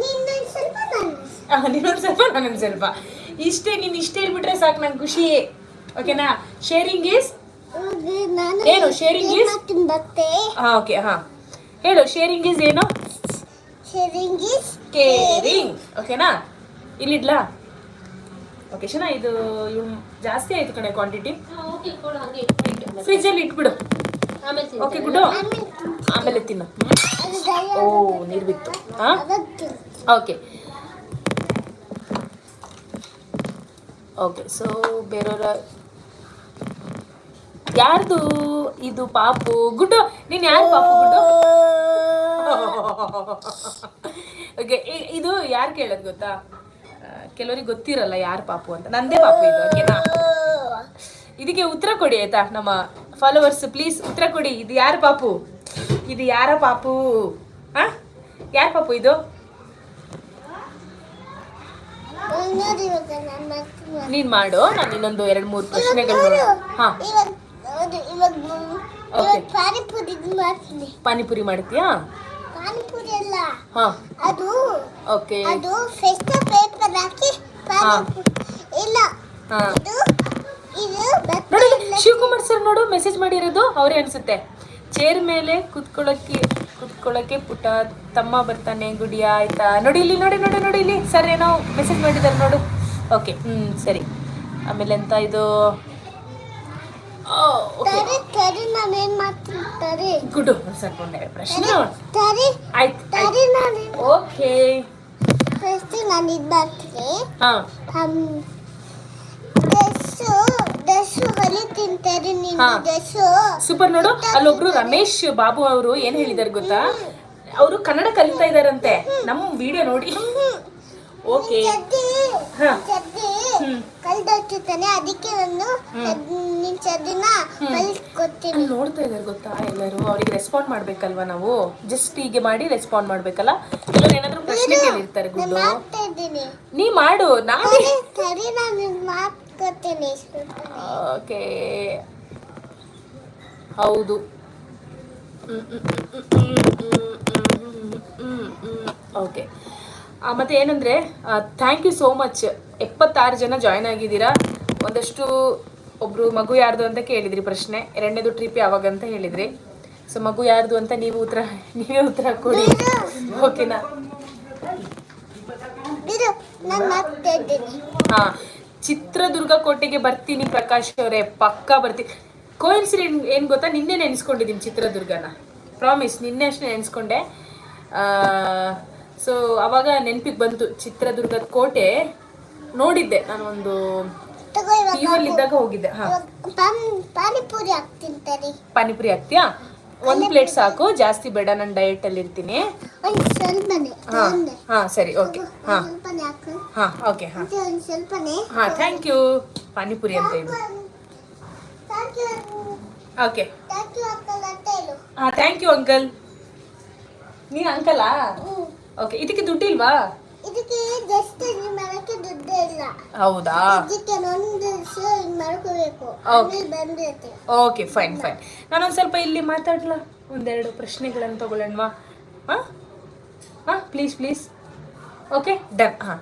ನೀನು ಸ್ವಲ್ಪ ನಾನು ನೀನೊಂದು ಸ್ವಲ್ಪ ನಾನೊಂದು ಸ್ವಲ್ಪ. ಇಷ್ಟೇ ನೀನು ಇಷ್ಟೇ ಹೇಳ್ಬಿಟ್ರೆ ಸಾಕು ನಂಗೆ ಖುಷಿ. ಓಕೆನಾ ಶೇರಿಂಗ್ ಈಸ್ ಏನು ಶೇರಿಂಗ್ ಈಸ್ ಹಾಂ ಓಕೆ ಹಾಂ. ಹೇಳು ಶೇರಿಂಗ್ ಈಸ್ ಏನು? ಶೇರಿಂಗ್ ಈಸ್ ಕೇರಿಂಗ್ ಓಕೆನಾ ಇಲ್ಲಿಡ್ಲಾ? ಓಕೆ ಶನಾ ಇದು ಇವ್ ಜಾಸ್ತಿ ಆಯ್ತು ಕಣೆ ಕ್ವಾಂಟಿಟಿ ಫ್ರಿಜ್ಜಲ್ಲಿ ಇಟ್ಬಿಡು. ಆಮೇಲೆ ಓಕೆ ಗುಡ್ಡು ಆಮೇಲೆ ತಿನ್ನು. ಓ ನೀರು ಬಿತ್ತು. ಹಾಂ? ಓಕೆ ಓಕೆ ಸೊ ಬೇರೆಯವರ ಯಾರ್ದು? ಇದು ಪಾಪು. ಗುಡ್ಡು ನೀನು ಯಾರು ಪಾಪು ಗುಡ್ಡು ಓಕೆ ಇದು ಯಾರು ಕೇಳೋದು ಗೊತ್ತಾ? ಕೆಲವರಿಗೆ ಗೊತ್ತಿರಲ್ಲ ಯಾರು ಪಾಪು ಅಂತ. ನಂದೇ ಪಾಪು ಇದು ಓಕೆನಾ ಇದಕ್ಕೆ ಉತ್ತರ ಕೊಡಿ ಆಯ್ತಾ? ನಮ್ಮ ಫಾಲೋವರ್ಸ್ ಪ್ಲೀಸ್ ಉತ್ತರ ಕೊಡಿ. ಇದು ಯಾರು ಪಾಪು? ಇದು ಯಾರ ಪಾಪು? ಹಾ ಯಾರ ಪಾಪು ಇದು? ನಾನು ಮಾಡು ನಾನು ಇನ್ನೊಂದು ಎರಡು ಮೂರು ಪ್ರಶ್ನೆಗಳು ಹಾ. ಪಾನಿಪುರಿ ಮಾಡ್ತೀಯಾ? ಪಾನಿಪುರಿ ಅಲ್ಲ. ಹಾ. ಅದು ಓಕೆ ಅದು ಫೆಸ್ಟ್ ಪೇಪರ್ ಹಾಕಿ ಇಲ್ಲ ಹಾ. ಇದು ಶಿವಕುಮಾರ್ ಸರ್ ನೋಡು ಮೆಸೇಜ್ ಮಾಡಿರೋದು ಅವರೇ ಅನ್ಸುತ್ತೆ. ಚೇರ್ ಮೇಲೆ ಕುತ್ಕೊಳ್ಳೋಕೆ ಕುತ್ಕೊಳ್ಳೋಕೆ ಪುಟ್ಟ ತಮ್ಮ ಬರ್ತಾನೆ ಗುಡಿಯ ಆಯ್ತಾ? ನೋಡಿ ಇಲ್ಲಿ ನೋಡಿ ನೋಡಿ ನೋಡಿ ಇಲ್ಲಿ. ಸರ್ ಏನೋ ಮೆಸೇಜ್ ಮಾಡಿದ್ದಾರೆ ನೋಡು. ಓಕೆ ಹ್ಞೂ ಸರಿ. ಆಮೇಲೆ ಎಂತ ಇದು? ಗುಡು ಒಂದೆರಡು ಪ್ರಶ್ನೆ ಆಯ್ತು ಓಕೆ ನಾನು ಇದು ಬರ್ತೀನಿ ಹಾಂ. ಸೂಪರ್ ನೋಡು. ಅಲ್ಲೊಬ್ರು ರಮೇಶ್ ಬಾಬು ಅವರು ಏನ್ ಹೇಳಿದಾರೆ ಗೊತ್ತಾ? ಅವರು ಕನ್ನಡ ಕಲಿತಾ ಇದಾರಂತೆ. ನಮ್ಮ ವಿಡಿಯೋ ನೋಡಿ. ಓಕೆ ಅದಕ್ಕೆ ನಾನು ನಿನ್ನ ನೋಡ್ತಾ ಇದಾರೆ ಗೊತ್ತಾ ಎಲ್ಲರೂ? ಅವ್ರಿಗೆ ರೆಸ್ಪಾಂಡ್ ಮಾಡ್ಬೇಕಲ್ವಾ ನಾವು? ಜಸ್ಟ್ ಹೀಗೆ ಮಾಡಿ ರೆಸ್ಪಾಂಡ್ ಮಾಡ್ಬೇಕಲ್ಲ? ಎಲ್ಲರೂ ಏನಾದ್ರು ಪ್ರಶ್ನೆ ಕೇಳಿರ್ತಾರೆ ಗುಡ್ಡು. ನೀ ಮಾಡು. ನಾನು ಸರಿ ನಾನು ನಾನು ಓಕೆ. ಹೌದು. ಓಕೆ. ಮತ್ತು ಏನಂದರೆ ಥ್ಯಾಂಕ್ ಯು ಸೋ ಮಚ್ ಎಪ್ಪತ್ತಾರು ಜನ ಜಾಯ್ನ್ ಆಗಿದ್ದೀರಾ? ಒಂದಷ್ಟು ಒಬ್ಬರು ಮಗು ಯಾರ್ದು ಅಂತ ಕೇಳಿದ್ರಿ ಪ್ರಶ್ನೆ. ಎರಡನೇದು ಟ್ರಿಪ್ ಯಾವಾಗ ಅಂತ ಹೇಳಿದ್ರಿ. ಸೊ ಮಗು ಯಾರ್ದು ಅಂತ ನೀವು ಉತ್ತರ ನೀವೇ ಉತ್ತರ ಕೊಡಿ. ಓಕೆನಾ ಹಾ. ಚಿತ್ರದುರ್ಗ ಕೋಟೆಗೆ ಬರ್ತೀನಿ ಪ್ರಕಾಶ್ ಅವರೇ ಪಕ್ಕಾ ಬರ್ತೀನಿ. ಕೋಇನ್ಸಿಡೆಂಟ್ ಏನು ಗೊತ್ತಾ? ನಿನ್ನೆ ನೆನೆಸ್ಕೊಂಡಿದ್ದೀನಿ ಚಿತ್ರದುರ್ಗನ. ಪ್ರಾಮಿಸ್ ನಿನ್ನೆ ಅಷ್ಟೇ ನೆನೆಸ್ಕೊಂಡೆ. ಸೊ ಅವಾಗ ನೆನಪಿಗೆ ಬಂತು ಚಿತ್ರದುರ್ಗದ ಕೋಟೆ. ನೋಡಿದ್ದೆ ನಾನು ಒಂದು ಇದ್ದಾಗ ಹೋಗಿದ್ದೆ. ಹಾ. ಇವಾಗ ಪಾನಿಪುರಿ ಹಾಕ್ತೀನಿ ತರಿ ಪಾನಿಪುರಿ ಹಾಕ್ತೀಯಾ? ಒಂದು ಪ್ಲೇಟ್ ಸಾಕು ಜಾಸ್ತಿ ಬೇಡ ನಾನು ಅಲ್ಲಿ ಇರ್ತೀನಿ. ಹಾ ಹಾ ಸರಿ ಓಕೆ ಹಾ. ಹಾ ಓಕೆ ಹಾ. ಹಾ ಥ್ಯಾಂಕ್ ಯು ಪಾನಿಪುರಿ ಅಂತ ಇದು ಥ್ಯಾಂಕ್ ಯು ಓಕೆ. ಹಾ ಥ್ಯಾಂಕ್ ಯು ಅಂಕಲ್ ನೀನು ಅಂಕಲಾ ಓಕೆ ಇದಕ್ಕೆ ದುಡ್ಡಿಲ್ವಾ? ಇದಕ್ಕೆ ಜಸ್ಟ್ ಮಾಡಕ್ಕೆ ದುಡ್ಡು ಇಲ್ಲ. ಹೌದಾ? ಇದಕ್ಕೆ ಒಂದು ಶೋ ಇದು ಮಾಡ್ಕೋಬೇಕು. ಆಮೇಲೆ ಬಂದಿರುತ್ತೆ ಓಕೆ ಫೈನ್ ಫೈನ್ ನಾನೊಂದು ಸ್ವಲ್ಪ ಇಲ್ಲಿ ಮಾತಾಡ್ಲಾ? ಒಂದೆರಡು ಪ್ರಶ್ನೆಗಳನ್ನು ತಗೊಳ್ಳೋಣವಾ? ಹಾಂ? ಹಾಂ ಪ್ಲೀಸ್ ಪ್ಲೀಸ್ ಓಕೆ ಡನ್ ಹಾಂ.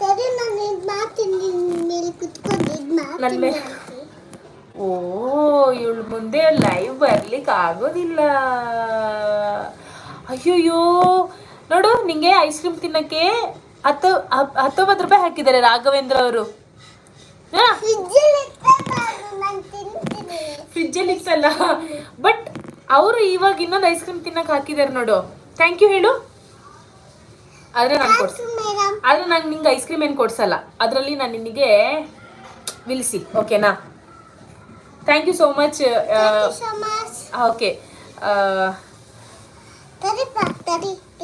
ಸರಿ ನಾನು ಇದು ಮಾಡ್ತೀನಿ. ನಿನ್ ಮೇಲೆ ಕುತ್ಕೊಂಡು ಇದು ಮಾಡ್ತೀನಿ? ಓ ಇವಳು ಮುಂದೆ ಲೈವ್ ಬರ್ಲಿಕ್ಕೆ ಆಗೋದಿಲ್ಲ ಅಯ್ಯೋಯ್ಯೋ ನೋಡು ನಿಂಗೆ ಐಸ್ ಕ್ರೀಮ್ ತಿನ್ನಕ್ಕೆ ಹತ್ತು ಹತ್- ಹತ್ತೊಂಬತ್ತು ರೂಪಾಯಿ ಹಾಕಿದ್ದಾರೆ ರಾಘವೇಂದ್ರ ಅವರು. ಫ್ರಿಜ್ಜಲ್ಲಿ ಇತ್ತಲ್ಲ? ಬಟ್ ಅವರು ಇವಾಗ ಇನ್ನೊಂದು ಐಸ್ ಕ್ರೀಮ್ ತಿನ್ನಕ್ಕೆ ಹಾಕಿದ್ದಾರೆ ನೋಡು. ಥ್ಯಾಂಕ್ ಯು ಹೇಳು. ಆದರೆ ನಾನು ಕೊಡ್ಸ ಆದ್ರೆ ನಾನು ನಿಂಗೆ ಐಸ್ ಕ್ರೀಮ್ ಏನು ಕೊಡ್ಸಲ್ಲ. ಅದರಲ್ಲಿ ನಾನು ನಿನಗೆ ವಿಲ್ಸಿ ಓಕೆನಾ thank you so much so much okay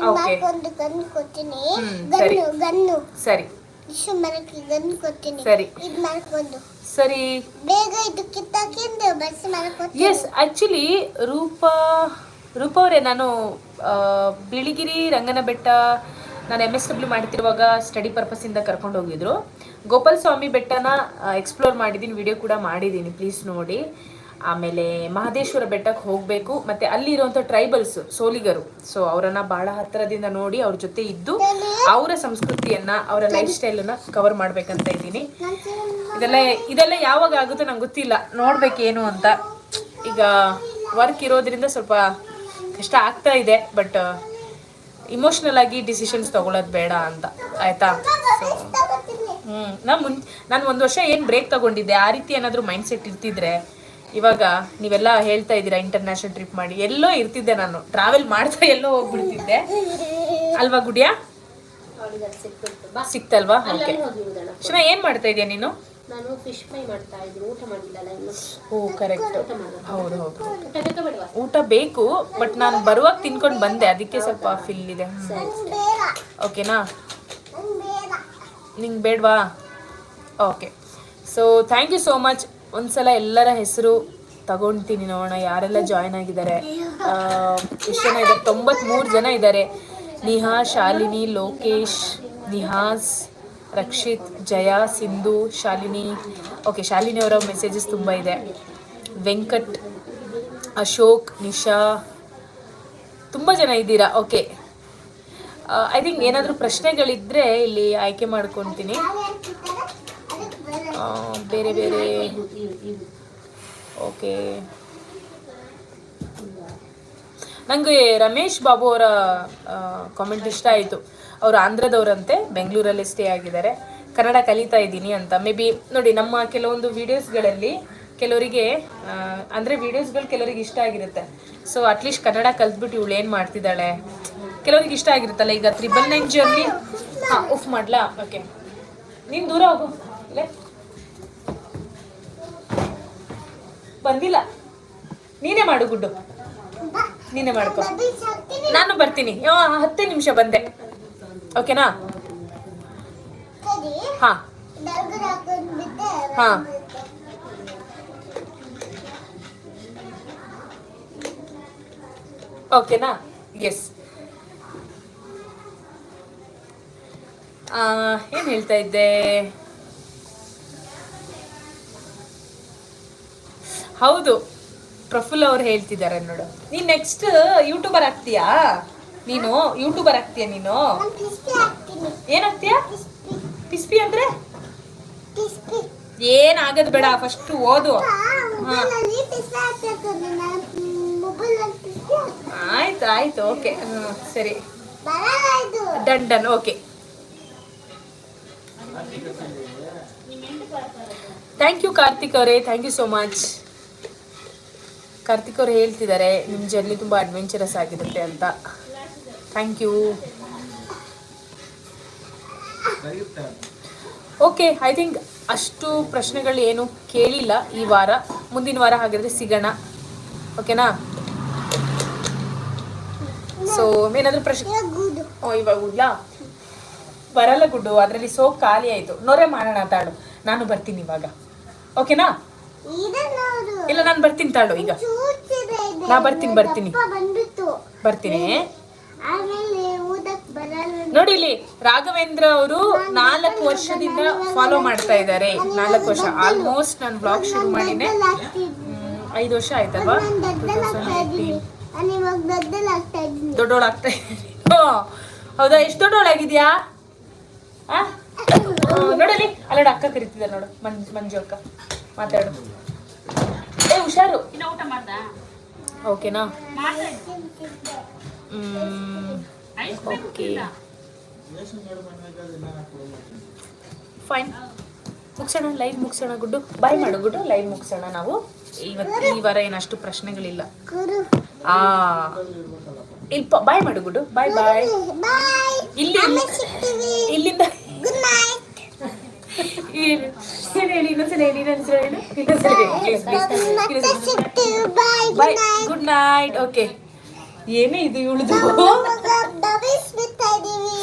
gun ಕೊಡ್ತೀನಿ. ಹ್ಮ್, ಸರಿ. ಗನ್ನು ಗನ್ನು ಸರಿ. ಇಷ್ಟು ಮರಕ್ಕೆ ಗನ್ ಕೊಡ್ತೀನಿ. ಸರಿ. ಇದು ಮಾಡ್ಕೊಂಡು ಸರಿ. ಬೇಗ ಇದು ಕಿತ್ತಾಕಿಂದು ಎಸ್ ಆ್ಯಕ್ಚುಲಿ ರೂಪ ರೂಪ ಅವರೇ ನಾನು ಆ, ಬಿಳಿಗಿರಿ ರಂಗನ ಬೆಟ್ಟ ನಾನು ಎಂ ಎಸ್ ಡಬ್ಲ್ಯೂ ಮಾಡ್ತಿರುವಾಗ ಸ್ಟಡಿ ಪರ್ಪಸ್ಸಿಂದ ಕರ್ಕೊಂಡು ಹೋಗಿದ್ರು. ಗೋಪಾಲ್ ಸ್ವಾಮಿ ಬೆಟ್ಟನ ಎಕ್ಸ್ಪ್ಲೋರ್ ಮಾಡಿದ್ದೀನಿ ವಿಡಿಯೋ ಕೂಡ ಮಾಡಿದ್ದೀನಿ ಪ್ಲೀಸ್ ನೋಡಿ. ಆಮೇಲೆ ಮಹದೇಶ್ವರ ಬೆಟ್ಟಕ್ಕೆ ಹೋಗಬೇಕು, ಮತ್ತು ಅಲ್ಲಿರುವಂಥ ಟ್ರೈಬಲ್ಸ್ ಸೋಲಿಗರು. ಸೊ ಅವರನ್ನು ಭಾಳ ಹತ್ತಿರದಿಂದ ನೋಡಿ ಅವ್ರ ಜೊತೆ ಇದ್ದು ಅವರ ಸಂಸ್ಕೃತಿಯನ್ನು, ಅವರ ಲೈಫ್ ಸ್ಟೈಲನ್ನು ಕವರ್ ಮಾಡ್ಬೇಕಂತ ಇದ್ದೀನಿ. ಇದೆಲ್ಲ ಇದೆಲ್ಲ ಯಾವಾಗ ಆಗುತ್ತೋ ನಂಗೆ ಗೊತ್ತಿಲ್ಲ. ನೋಡ್ಬೇಕೇನು ಅಂತ. ಈಗ ವರ್ಕ್ ಇರೋದ್ರಿಂದ ಸ್ವಲ್ಪ ಕಷ್ಟ ಆಗ್ತಾ ಇದೆ ಬಟ್ ಇಮೋಷ್ನಲ್ ಆಗಿ ಡಿಸಿಷನ್ಸ್ ತಗೊಳ್ಳೋದು ಬೇಡ ಅಂತ. ಆಯ್ತಾ? ಸೊ ಹ್ಞೂ ನಾನು ಮುನ್ ನಾನು ಒಂದು ವರ್ಷ ಏನು ಬ್ರೇಕ್ ತಗೊಂಡಿದ್ದೆ, ಆ ರೀತಿ ಏನಾದರೂ ಮೈಂಡ್ ಸೆಟ್ ಇರ್ತಿದ್ರೆ ಇವಾಗ ನೀವೆಲ್ಲ ಹೇಳ್ತಾ ಇದ್ದೀರಾ ಇಂಟರ್ನ್ಯಾಷನಲ್ ಟ್ರಿಪ್ ಮಾಡಿ. ಎಲ್ಲೋ ಇರ್ತಿದ್ದೆ ನಾನು. ಟ್ರಾವೆಲ್ ಮಾಡ್ತಾ ಎಲ್ಲೋ ಹೋಗ್ಬಿಡ್ತಿದ್ದೆ. ಅಲ್ವಾ ಗುಡಿಯಾ? ಸಿಕ್ತಲ್ವಾ? ಓಕೆ ಶಿವ ಏನು ಮಾಡ್ತಾ ಇದೀಯ ನೀನು? ನಾನು ಫಿಶ್ ಫ್ರೈ ಮಾಡ್ತಾ ಇದ್ದೀನಿ. ಊಟ ಮಾಡಿಲ್ಲಲ್ಲ ಇನ್ನು. ಓ ಕರೆಕ್ಟ್ ಹೌದು ಹೌದು. ಊಟ ಬೇಕು ಬಟ್ ನಾನು ಬರುವಾಗ ತಿನ್ಕೊಂಡು ಬಂದೆ. ಅದಕ್ಕೆ ಸ್ವಲ್ಪ ಫಿಲ್ ಇದೆ. ಓಕೆನಾ ನಿಂಗೆ ಬೇಡವಾ? Okay so thank you so much ಒಂದ್ಸಲ ಎಲ್ಲರ ಹೆಸರು ತಗೊಳ್ತೀನಿ ನೋಡೋಣ, ಯಾರೆಲ್ಲ ಜಾಯ್ನ್ ಆಗಿದ್ದಾರೆ. ಎಷ್ಟು ಜನ ಇದ್ದಾರೆ? ತೊಂಬತ್ಮೂರು ಜನ ಇದ್ದಾರೆ. ನಿಹಾ, ಶಾಲಿನಿ, ಲೋಕೇಶ್, ನಿಹಾಸ್, ರಕ್ಷಿತ್, ಜಯಾ, ಸಿಂಧು, ಶಾಲಿನಿ. ಓಕೆ ಶಾಲಿನಿ ಅವರ ಮೆಸೇಜಸ್ ತುಂಬ ಇದೆ. ವೆಂಕಟ್, ಅಶೋಕ್, ನಿಶಾ, ತುಂಬ ಜನ ಇದ್ದೀರಾ? ಓಕೆ ಐ ಥಿಂಕ್ ಏನಾದರೂ ಪ್ರಶ್ನೆಗಳಿದ್ದರೆ ಇಲ್ಲಿ ಆಯ್ಕೆ ಮಾಡ್ಕೊತೀನಿ. ಬೇರೆ ಬೇರೆ. ಓಕೆ. ನನಗೆ ರಮೇಶ್ ಬಾಬು ಅವರ ಕಾಮೆಂಟ್ ಇಷ್ಟ ಆಯಿತು. ಅವರು ಆಂಧ್ರದವರಂತೆ, ಬೆಂಗಳೂರಲ್ಲಿ ಸ್ಟೇ ಆಗಿದ್ದಾರೆ. ಕನ್ನಡ ಕಲಿತಾ ಇದ್ದೀನಿ ಅಂತ. ಮೇ ಬಿ ನೋಡಿ, ನಮ್ಮ ಕೆಲವೊಂದು ವೀಡಿಯೋಸ್ಗಳಲ್ಲಿ ಕೆಲವರಿಗೆ ಅಂದರೆ ವೀಡಿಯೋಸ್ಗಳು ಕೆಲವರಿಗೆ ಇಷ್ಟ ಆಗಿರುತ್ತೆ. ಸೊ ಅಟ್ಲೀಸ್ಟ್ ಕನ್ನಡ ಕಲ್ತ್ಬಿಟ್ಟು ಇವಳು ಏನು ಮಾಡ್ತಿದ್ದಾಳೆ? ಕೆಲವರಿಗೆ ಇಷ್ಟ ಆಗಿರುತ್ತಲ್ಲ, ಈಗ ತ್ರಿಬಲ್ ನೈನ್ ಜರ್ನಿ ಹಾಂ, ಉಫ್ ಮಾಡ್ಲಾ? ಓಕೆ ನೀನು ದೂರ ಹೋಗು. ಇಲ್ಲೇ? ಬಂದಿಲ್ಲ. ನೀನೇ ಮಾಡು ಗುಡ್ಡು. ನೀನೇ ಮಾಡ್ಕೊ. ನಾನು ಬರ್ತೀನಿ. ಹತ್ತೇ ನಿಮಿಷ ಬಂದೆ. ಓಕೆನಾ? ಹಾ. ಹಾ. ಓಕೆನಾ? ಎಸ್ ಏನು ಹೇಳ್ತಾ ಇದ್ದೆ? ಹೌದು. ಪ್ರಫುಲ್ ಅವ್ರು ಹೇಳ್ತಿದ್ದಾರೆ ನೋಡು. ನೀನ್ ನೆಕ್ಸ್ಟ್ ಯೂಟ್ಯೂಬರ್ ಆಗ್ತೀಯಾ? ನೀನು ಯೂಟ್ಯೂಬರ್ ಆಗ್ತೀಯಾ ನೀನು? ಏನಾಗ್ತೀಯ? ಪಿಸ್ಪಿ ಅಂದ್ರೆ? ಏನಾಗದ್ ಬೇಡ ಫಸ್ಟ್ ಓದು. ಆಯ್ತು ಆಯ್ತು ಓಕೆ ಸರಿ. Done done okay thank you Karthik ಅವರೇ. Thank you so much Karthik ಅವ್ರು ಹೇಳ್ತಿದ್ದಾರೆ ನಿಮ್ಮ ಜರ್ನಿ ತುಂಬ ಅಡ್ವೆಂಚರಸ್ ಆಗಿರುತ್ತೆ ಅಂತ. Thank you okay I think ಅಷ್ಟು ಪ್ರಶ್ನೆಗಳು ಏನು ಕೇಳಿಲ್ಲ ಈ ವಾರ. ಮುಂದಿನ ವಾರ ಹಾಗಾದರೆ ಸಿಗೋಣ. ಓಕೆನಾ ಸೊ ಏನಾದರೂ ಪ್ರಶ್ನೆ ಇವಾಗ ಓ ಇವಾಗ ಬರಲ್ಲ ಗುಡ್ಡು ಅದರಲ್ಲಿ ಸೋ ಖಾಲಿ ಆಯಿತು. ನೋರೆ ಮಾಡೋಣ ತಾಳು. ನಾನು ಬರ್ತೀನಿ ಇವಾಗ. ಓಕೆನಾ ಇದೆ ನೋಡು. ಇಲ್ಲ ನಾನು ಬರ್ತೀನಿ ತಾಳು ಈಗ. ನಾ ಬರ್ತೀನಿ, ಬರ್ತೀನಿ. ಬರ್ತೀನಿ. ನೋಡಿ ಇಲ್ಲಿ ರಾಘವೇಂದ್ರ ಅವರು ನಾಲ್ಕು ವರ್ಷದಿಂದ ಫಾಲೋ ಮಾಡ್ತಾ ಇದ್ದಾರೆ. ನಾಲ್ಕು ವರ್ಷ ಆಲ್ಮೋಸ್ಟ್ ನಾನು ಬ್ಲಾಗ್ ಶುರು ಮಾಡಿದೆ ಐದು ವರ್ಷ ಆಯ್ತಲ್ವಾ? ದೊಡ್ಡೋಳಾಗ್ತಾ ಇದ್ದೀನಿ ಹೌದಾ? ಎಷ್ಟು ದೊಡ್ಡೋಳಾಗಿದ್ಯಾ? ನೋಡಲಿ ಅಲ್ಲೋಡ ಅಕ್ಕ ಕರಿತಿದ್ದಾರೆ ನೋಡು. ಮಂಜು ಮಂಜು ಅಕ್ಕ ಮಾತಾಡು. ಏ ಹುಷಾರು. ಓಕೆನಾ ಓಕೆ ಫೈನ್ ಮುಗಿಸೋಣ ಲೈವ್ ಮುಗಿಸೋಣ ಗುಡ್ಡು. ಬಾಯ್ ಮಾಡು ಗುಡ್ಡು ಲೈವ್ ಮುಗಿಸೋಣ ನಾವು. ಇವತ್ತು ಈ ವಾರ ಏನಷ್ಟು ಪ್ರಶ್ನೆಗಳಿಲ್ಲ. ಆ. ಇಲ್ಲಿ ಬಾಯ್ ಮಾಡು ಗುಡ್ಡು. ಬಾಯ್ ಬಾಯ್ ಇಲ್ಲಿ ಇಲ್ಲಿಂದ ಬಾಯ್ ಗುಡ್ ನೈಟ್ ಓಕೆ ಏನೇ ಇದು ಇವಳದು? ಬಬಲ್ಸ್ ಬಿಡ್ತಾ ಇದೀವಿ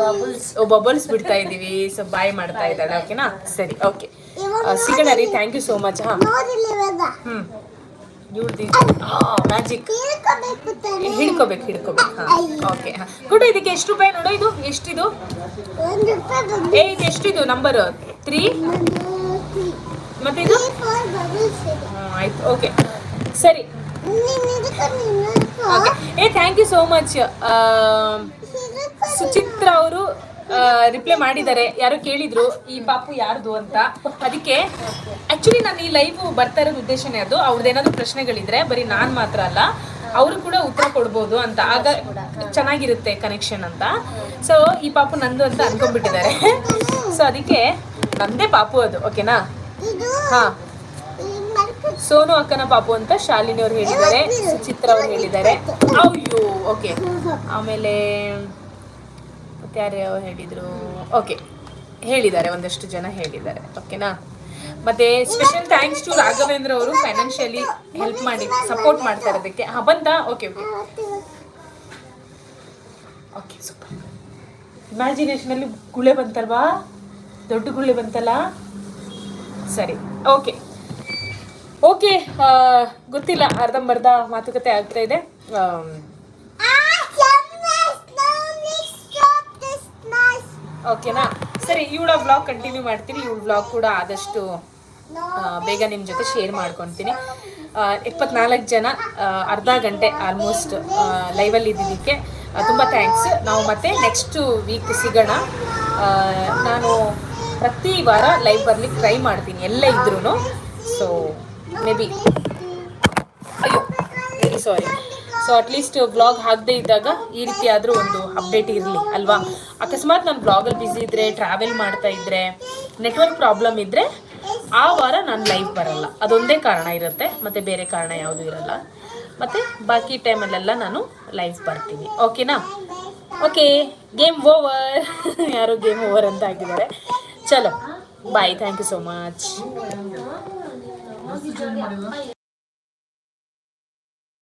ಬಬಲ್ಸ್ ಓ ಬಬಲ್ಸ್ ಬಿಡ್ತಾ ಇದೀವಿ. ಸೊ ಬಾಯ್ ಮಾಡ್ತಾ ಇದ್ದಾಳೆ. ಓಕೆನಾ ಸರಿ. ಓಕೆ ಸಿಗೋಣ ರೀ. ಥ್ಯಾಂಕ್ ಯು ಸೋ ಮಚ್ ಹಾಂ. ಇವಳ್ದು ಮ್ಯಾಜಿಕ್ ಹಿಡ್ಕೋಬೇಕು ಹಿಡ್ಕೋಬೇಕು ಹಾಂ ಓಕೆ ಹಾಂ. ಗುಡ್ ಇದಕ್ಕೆ ಎಷ್ಟು ರೂಪಾಯಿ ನೋಡು ಇದು? ಎಷ್ಟಿದು? ಏ ಇದು ಎಷ್ಟಿದು? ನಂಬರ್ ತ್ರೀ ಮತ್ತೆ ಇದು. ಆಯ್ತು ಓಕೆ ಸರಿ. ಓಕೆ ಏ thank you so much. Suchitra ಅವರು ರಿಪ್ಲೈ ಮಾಡಿದ್ದಾರೆ. ಯಾರು ಕೇಳಿದ್ರು ಈ ಪಾಪು ಯಾರ್ದು ಅಂತ? ಅದಕ್ಕೆ ಆಕ್ಚುಲಿ ನಾನು ಈ ಲೈವ್ ಬರ್ತಾ ಇರೋದು ಉದ್ದೇಶನೇ ಅದು. ಅವ್ರದ್ದೇನಾದ್ರು ಪ್ರಶ್ನೆಗಳಿದ್ರೆ ಬರೀ ನಾನು ಮಾತ್ರ ಅಲ್ಲ ಅವರು ಕೂಡ ಉತ್ತರ ಕೊಡ್ಬೋದು ಅಂತ. ಆಗ ಚೆನ್ನಾಗಿರುತ್ತೆ ಕನೆಕ್ಷನ್ ಅಂತ. ಸೊ ಈ ಪಾಪು ನಂದು ಅಂತ ಅನ್ಕೊಂಡ್ಬಿಟ್ಟಿದ್ದಾರೆ. ಸೊ ಅದಕ್ಕೆ ನಂದೇ ಪಾಪು ಅದು ಓಕೆನಾ? ಹಾ. ಸೋನು ಅಕ್ಕನ ಪಾಪು ಅಂತ ಶಾಲಿನಿ ಅವ್ರು ಹೇಳಿದ್ದಾರೆ ಸುಚಿತ್ರ ಅವ್ರು ಹೇಳಿದ್ದಾರೆ. ಅಯ್ಯೋ ಓಕೆ. ಆಮೇಲೆ ಮತ್ತೆ ಯಾರು ಹೇಳಿದ್ರು? ಓಕೆ ಹೇಳಿದ್ದಾರೆ, ಒಂದಷ್ಟು ಜನ ಹೇಳಿದ್ದಾರೆ. ಓಕೆನಾ ಮತ್ತೆ ಸ್ಪೆಷಲ್ ಥ್ಯಾಂಕ್ಸ್ ಟು ರಾಘವೇಂದ್ರ ಅವರು ಫೈನಾನ್ಷಿಯಲಿ ಹೆಲ್ಪ್ ಮಾಡಿ ಸಪೋರ್ಟ್ ಮಾಡ್ತಾ ಇರೋದಕ್ಕೆ. ಹಾ, ಬಂತಾ? ಓಕೆ ಓಕೆ ಓಕೆ ಸೂಪರ್ ಇಮ್ಯಾಜಿನೇಷನಲ್ಲಿ ಗುಳೆ ಬಂತಲ್ವಾ? ದೊಡ್ಡ ಗುಳೆ ಬಂತಲ್ಲ? ಸರಿ. ಓಕೆ ಓಕೆ ಗೊತ್ತಿಲ್ಲ, ಅರ್ಧಂಬರ್ಧ ಮಾತುಕತೆ ಆಗ್ತಾ ಇದೆ. ಓಕೆನಾ? ಸರಿ, ಇವಳ ವ್ಲಾಗ್ ಕಂಟಿನ್ಯೂ ಮಾಡ್ತೀನಿ. ಇವಳ ವ್ಲಾಗ್ ಕೂಡ ಆದಷ್ಟು ಬೇಗ ನಿಮ್ಮ ಜೊತೆ ಶೇರ್ ಮಾಡ್ಕೊತೀನಿ. ಇಪ್ಪತ್ನಾಲ್ಕು ಜನ ಅರ್ಧ ಗಂಟೆ ಆಲ್ಮೋಸ್ಟ್ ಲೈವಲ್ಲಿ ಇದ್ದಿದ್ದಕ್ಕೆ ತುಂಬ ಥ್ಯಾಂಕ್ಸ್ ನಾವು ಮತ್ತೆ ನೆಕ್ಸ್ಟ್ ವೀಕ್ ಸಿಗೋಣ. ನಾನು ಪ್ರತಿ ವಾರ ಲೈವ್ ಬರ್ಲಿಕ್ಕೆ ಟ್ರೈ ಮಾಡ್ತೀನಿ, ಎಲ್ಲ ಇದ್ರೂ ಸೊ ಮೇ ಬಿ ಅಯ್ಯೋ ಸಾರಿ ಸೊ ಅಟ್ಲೀಸ್ಟ್ ಬ್ಲಾಗ್ ಹಾಕದೇ ಇದ್ದಾಗ ಈ ರೀತಿ ಆದರೂ ಒಂದು ಅಪ್ಡೇಟ್ ಇರಲಿ, ಅಲ್ವಾ? ಅಕಸ್ಮಾತ್ ನಾನು ಬ್ಲಾಗಲ್ಲಿ ಬ್ಯುಸಿ ಇದ್ದರೆ ಟ್ರಾವೆಲ್ ಮಾಡ್ತಾ ಇದ್ದರೆ ನೆಟ್ವರ್ಕ್ ಪ್ರಾಬ್ಲಮ್ ಇದ್ದರೆ ಆ ವಾರ ನಾನು ಲೈವ್ ಬರಲ್ಲ. ಅದೊಂದೇ ಕಾರಣ ಇರುತ್ತೆ, ಮತ್ತು ಬೇರೆ ಕಾರಣ ಯಾವುದೂ ಇರಲ್ಲ. ಮತ್ತು ಬಾಕಿ ಟೈಮಲ್ಲೆಲ್ಲ ನಾನು ಲೈವ್ ಬರ್ತೀನಿ. ಓಕೆನಾ ಓಕೆ ಗೇಮ್ ಓವರ್ ಯಾರು ಗೇಮ್ ಓವರ್ ಅಂತ ಆಗಿದ್ದಾರೆ ಚಲೋ. Bye thank you so much